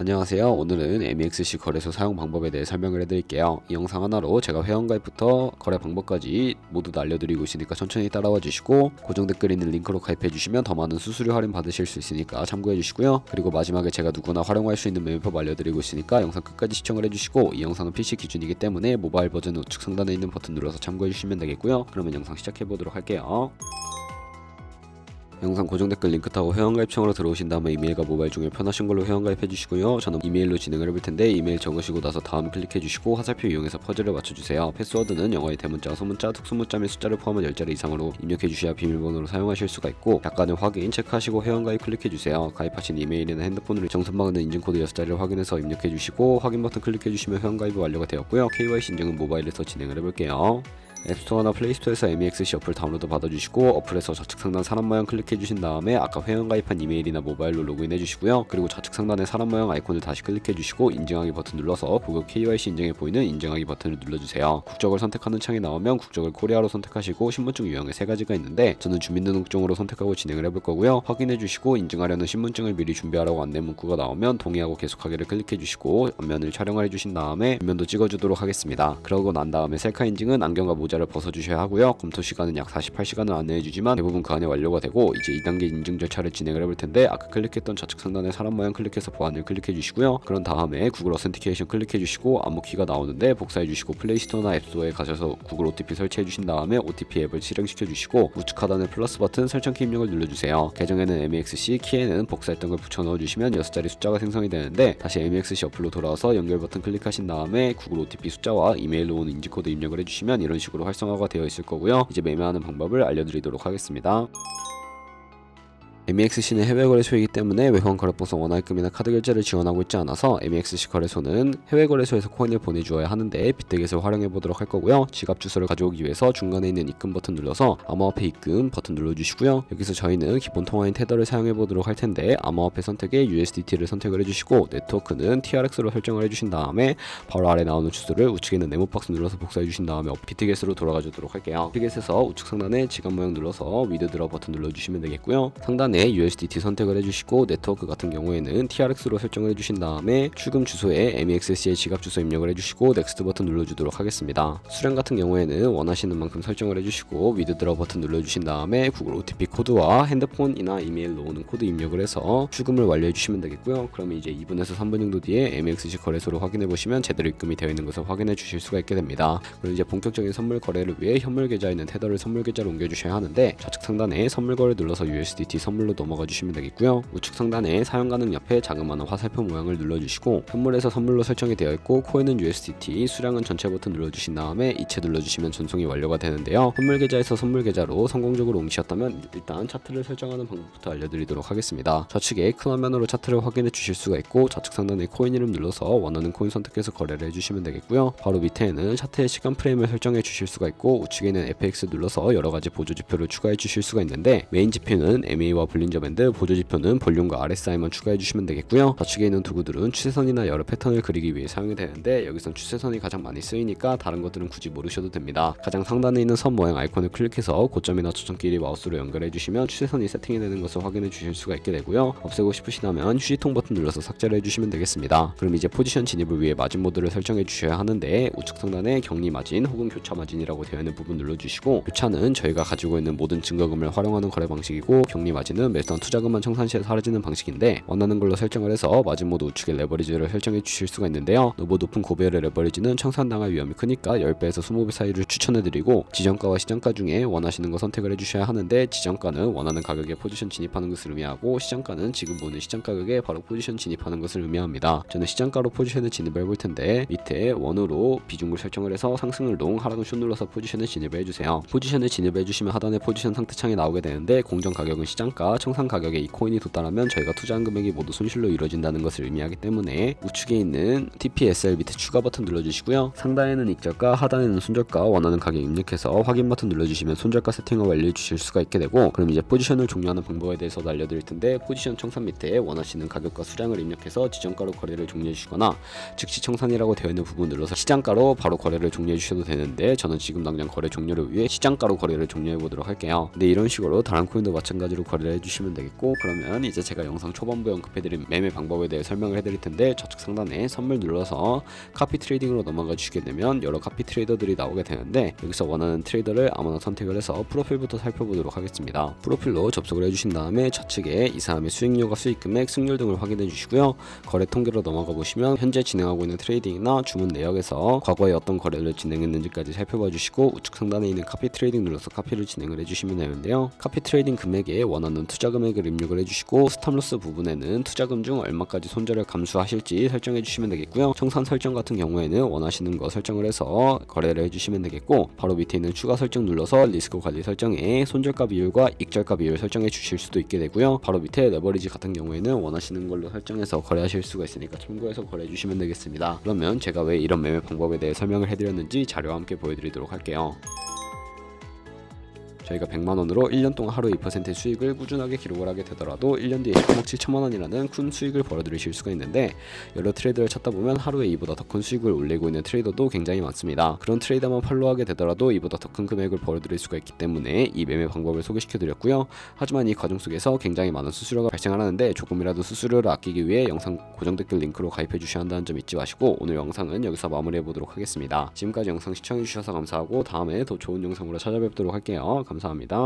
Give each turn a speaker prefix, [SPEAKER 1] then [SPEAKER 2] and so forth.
[SPEAKER 1] 안녕하세요. 오늘은 MEXC 거래소 사용 방법에 대해 설명을 해드릴게요. 이 영상 하나로 제가 회원가입부터 거래 방법까지 모두 다 알려드리고 있으니까 천천히 따라와 주시고 고정 댓글에 있는 링크로 가입해 주시면 더 많은 수수료 할인 받으실 수 있으니까 참고해 주시고요. 그리고 마지막에 제가 누구나 활용할 수 있는 메뉴법 알려드리고 있으니까 영상 끝까지 시청을 해주시고 이 영상은 PC 기준이기 때문에 모바일 버전 우측 상단에 있는 버튼 눌러서 참고해 주시면 되겠고요. 그러면 영상 시작해 보도록 할게요. 영상 고정 댓글 링크 타고 회원가입청으로 들어오신 다음에 이메일과 모바일 중에 편하신 걸로 회원가입해 주시고요. 저는 이메일로 진행을 해볼 텐데 이메일 적으시고 나서 다음 클릭해 주시고 화살표 이용해서 퍼즐을 맞춰주세요. 패스워드는 영어의 대문자, 소문자, 특수문자 및 숫자를 포함한 10자리 이상으로 입력해 주셔야 비밀번호로 사용하실 수가 있고 약간의 확인 체크하시고 회원가입 클릭해 주세요. 가입하신 이메일이나 핸드폰으로 정선방은 인증코드 6자리를 확인해서 입력해 주시고 확인 버튼 클릭해 주시면 회원가입이 완료가 되었고요. KYC 인증은 모바일에서 진행을 해볼게요. 앱스토어나 플레이스토어에서 MEXC 어플 다운로드 받아주시고 어플에서 좌측 상단 사람 모양 클릭해 주신 다음에 아까 회원 가입한 이메일이나 모바일로 로그인해 주시고요. 그리고 좌측 상단에 사람 모양 아이콘을 다시 클릭해 주시고 인증하기 버튼 눌러서 구글 KYC 인증에 보이는 인증하기 버튼을 눌러주세요. 국적을 선택하는 창이 나오면 국적을 코리아로 선택하시고 신분증 유형에 세 가지가 있는데 저는 주민등록증으로 선택하고 진행을 해볼 거고요. 확인해 주시고 인증하려는 신분증을 미리 준비하라고 안내 문구가 나오면 동의하고 계속하기를 클릭해 주시고 앞면을 촬영을 해 주신 다음에 뒷면도 찍어 주도록 하겠습니다. 그러고 난 다음에 셀카 인증은 안경과 모자 를 벗어주셔야 하고요. 검토 시간은 약 48시간을 안내해주지만 대부분 그 안에 완료가 되고 이제 2단계 인증 절차를 진행을 해볼 텐데 아까 클릭했던 좌측 상단에 사람 모양 클릭해서 보안을 클릭해 주시고요. 그런 다음에 구글 어센티케이션 클릭해 주시고 암호키가 나오는데 복사해 주시고 플레이스토어나 앱스토어에 가셔서 구글 OTP 설치해 주신 다음에 OTP 앱을 실행시켜 주시고 우측 하단에 플러스 버튼 설정키 입력을 눌러주세요. 계정에는 MEXC, 키에는 복사했던 걸 붙여 넣어주시면 6자리 숫자가 생성이 되는데 다시 MEXC 어플로 돌아와서 연결 버튼 클릭하신 다음에 구글 OTP 숫자와 이메일로 온 인증코드 입력을 해주시면 이런 식으로 활성화가 되어 있을 거고요. 이제 매매하는 방법을 알려드리도록 하겠습니다. MEXC는 해외 거래소이기 때문에 외환 거래법상 원화입금이나 카드 결제를 지원하고 있지 않아서 MEXC 거래소는 해외 거래소에서 코인을 보내주어야 하는데 빗대겟을 활용해 보도록 할 거고요. 지갑 주소를 가져오기 위해서 중간에 있는 입금 버튼 눌러서 암호화폐 입금 버튼 눌러주시고요. 여기서 저희는 기본 통화인 테더를 사용해 보도록 할 텐데 암호화폐 선택에 USDT를 선택을 해주시고 네트워크는 TRX로 설정을 해주신 다음에 바로 아래 나오는 주소를 우측에 있는 네모 박스 눌러서 복사해 주신 다음에 빗대겟으로 돌아가 주도록 할게요. 빗대겟에서 우측 상단에 지갑 모양 눌러서 위드 드러 버튼 눌러주시면 되겠고요. 상단에 USDT 선택을 해주시고 네트워크 같은 경우에는 TRX로 설정을 해주신 다음에 출금 주소에 MEXC의 지갑 주소 입력을 해주시고 넥스트 버튼 눌러주도록 하겠습니다. 수령 같은 경우에는 원하시는 만큼 설정을 해주시고 위드드러 버튼 눌러주신 다음에 구글 OTP 코드와 핸드폰이나 이메일로 오는 코드 입력을 해서 출금을 완료해 주시면 되겠고요. 그러면 이제 2분에서 3분 정도 뒤에 MEXC 거래소로 확인해 보시면 제대로 입금이 되어 있는 것을 확인해 주실 수가 있게 됩니다. 그리고 이제 본격적인 선물 거래를 위해 현물 계좌에 있는 테더를 선물 계좌로 옮겨 주셔야 하는데 좌측 상단에 선물 거래 눌러서 USDT 선물 로 넘어가 주시면 되겠고요. 우측 상단에 사용 가능 옆에 자그마한 화살표 모양을 눌러주시고 현물에서 선물로 설정이 되어 있고 코인은 USDT, 수량은 전체 버튼 눌러주신 다음에 이체 눌러주시면 전송이 완료가 되는데요. 선물 계좌에서 선물 계좌로 성공적으로 옮기셨다면 일단 차트를 설정하는 방법부터 알려드리도록 하겠습니다. 좌측에 큰 화면으로 차트를 확인해 주실 수가 있고 좌측 상단에 코인 이름 눌러서 원하는 코인 선택해서 거래를 해주시면 되겠고요. 바로 밑에는 차트의 시간 프레임을 설정해 주실 수가 있고 우측에는 FX 눌러서 여러 가지 보조 지표를 추가해 주실 수가 있는데 메인 지표는 MA와 볼린저 밴드, 보조 지표는 볼륨과 RSI만 추가해 주시면 되겠고요. 좌측에 있는 도구들은 추세선이나 여러 패턴을 그리기 위해 사용이 되는데 여기선 추세선이 가장 많이 쓰이니까 다른 것들은 굳이 모르셔도 됩니다. 가장 상단에 있는 선 모양 아이콘을 클릭해서 고점이나 저점끼리 마우스로 연결해 주시면 추세선이 세팅이 되는 것을 확인해 주실 수가 있게 되고요. 없애고 싶으시다면 휴지통 버튼 눌러서 삭제를 해주시면 되겠습니다. 그럼 이제 포지션 진입을 위해 마진 모드를 설정해 주셔야 하는데 우측 상단에 격리 마진 혹은 교차 마진이라고 되어 있는 부분 눌러주시고 교차는 저희가 가지고 있는 모든 증거금을 활용하는 거래 방식이고 격리 마진은 매수한 투자금만 청산 시에 사라지는 방식인데 원하는 걸로 설정을 해서 마진 모드 우측에 레버리지를 설정해 주실 수가 있는데요. 노보 높은 고배열의 레버리지는 청산당할 위험이 크니까 10배에서 20배 사이를 추천해드리고 지정가와 시장가 중에 원하시는 거 선택을 해주셔야 하는데 지정가는 원하는 가격에 포지션 진입하는 것을 의미하고 시장가는 지금 보는 시장 가격에 바로 포지션 진입하는 것을 의미합니다. 저는 시장가로 포지션을 진입해 볼 텐데 밑에 원으로 비중을 설정을 해서 상승을 롱 하락은 숏 눌러서 포지션을 진입해 주세요. 포지션을 진입해 주시면 하단에 포지션 상태 창이 나오게 되는데 공정 가격은 시장가, 청산 가격에 이 코인이 돋다라면 저희가 투자한 금액이 모두 손실로 이루어진다는 것을 의미하기 때문에 우측에 있는 TPSL 밑에 추가 버튼 눌러주시고요. 상단에는 익절가, 하단에는 손절가 원하는 가격 입력해서 확인 버튼 눌러주시면 손절가 세팅을 완료해 주실 수가 있게 되고 그럼 이제 포지션을 종료하는 방법에 대해서 알려드릴 텐데 포지션 청산 밑에 원하시는 가격과 수량을 입력해서 지정가로 거래를 종료해 주시거나 즉시 청산이라고 되어 있는 부분 눌러서 시장가로 바로 거래를 종료해 주셔도 되는데 저는 지금 당장 거래 종료를 위해 시장가로 거래를 종료해 보도록 할게요. 근데 이런 식으로 다른 코인도 마찬가지로 거래를 해주시면 되겠고 그러면 이제 제가 영상 초반부에 언급해드린 매매 방법에 대해 설명을 해드릴 텐데 저쪽 상단에 선물 눌러서 카피 트레이딩으로 넘어가 주시게 되면 여러 카피 트레이더들이 나오게 되는데 여기서 원하는 트레이더를 아무나 선택을 해서 프로필부터 살펴보도록 하겠습니다. 프로필로 접속을 해주신 다음에 좌측에 이 사람의 수익률과 수익금액, 승률 등을 확인해 주시고요. 거래 통계로 넘어가 보시면 현재 진행하고 있는 트레이딩이나 주문 내역에서 과거에 어떤 거래를 진행했는지까지 살펴봐 주시고 우측 상단에 있는 카피 트레이딩 눌러서 카피를 진행을 해주시면 되는데요. 카피 트레이딩 금액에 원하는 투자 금액을 입력을 해주시고 스탑로스 부분에는 투자금 중 얼마까지 손절을 감수하실지 설정해 주시면 되겠고요. 청산 설정 같은 경우에는 원하시는 거 설정을 해서 거래를 해주시면 되겠고 바로 밑에 있는 추가 설정 눌러서 리스크 관리 설정에 손절가 비율과 익절가 비율 설정해 주실 수도 있게 되고요. 바로 밑에 레버리지 같은 경우에는 원하시는 걸로 설정해서 거래하실 수가 있으니까 참고해서 거래해 주시면 되겠습니다. 그러면 제가 왜 이런 매매 방법에 대해 설명을 해드렸는지 자료와 함께 보여드리도록 할게요. 저희가 100만 원으로 1년 동안 하루 2%의 수익을 꾸준하게 기록을 하게 되더라도 1년 뒤에 10억 7천만 원이라는 큰 수익을 벌어들이실 수가 있는데 여러 트레이더를 찾다 보면 하루에 이보다 더 큰 수익을 올리고 있는 트레이더도 굉장히 많습니다. 그런 트레이더만 팔로우하게 되더라도 이보다 더 큰 금액을 벌어들일 수가 있기 때문에 이 매매 방법을 소개시켜 드렸고요. 하지만 이 과정 속에서 굉장히 많은 수수료가 발생하는데 조금이라도 수수료를 아끼기 위해 영상 고정 댓글 링크로 가입해 주셔야 한다는 점 잊지 마시고 오늘 영상은 여기서 마무리해 보도록 하겠습니다. 지금까지 영상 시청해 주셔서 감사하고 다음에 더 좋은 영상으로 찾아뵙도록 할게요. 감사합니다.